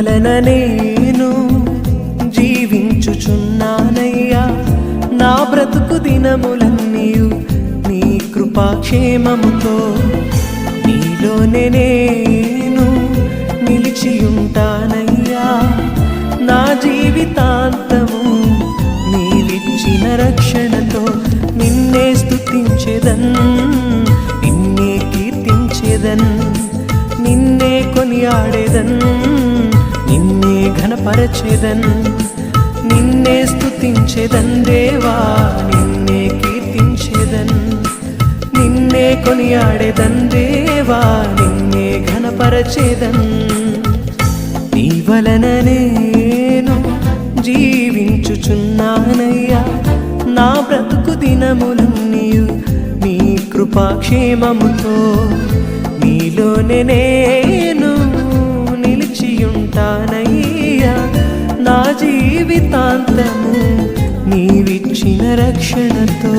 వలన నేను జీవించుచున్నానయ్యా. నా బ్రతుకు దినములన్నీయు నీ కృపాక్షేమముతో. నీలోనే నేను నిలిచియుంటానయ్యా. నా జీవితాంతము నీవిచ్చిన రక్షణతో నిన్నే స్థుతించేదన్ నిన్నే కీర్తించెదన్ నిన్నే కొనియాడేదన్. ఘనపరచెదన్ నిన్నే స్థుతించెదన్ దేవా నిన్నే కీర్తించెదన్ నిన్నే కొనియాడేదన్ దేవా నిన్నే ఘనపరచెదన్. నీ వలన నేను జీవించుచున్నానయ్యా నా బ్రతుకు దినములన్నీయు నీ కృపాక్షేమముతో నీలోనే జీవితాంతము నీవిచ్చిన రక్షణతో.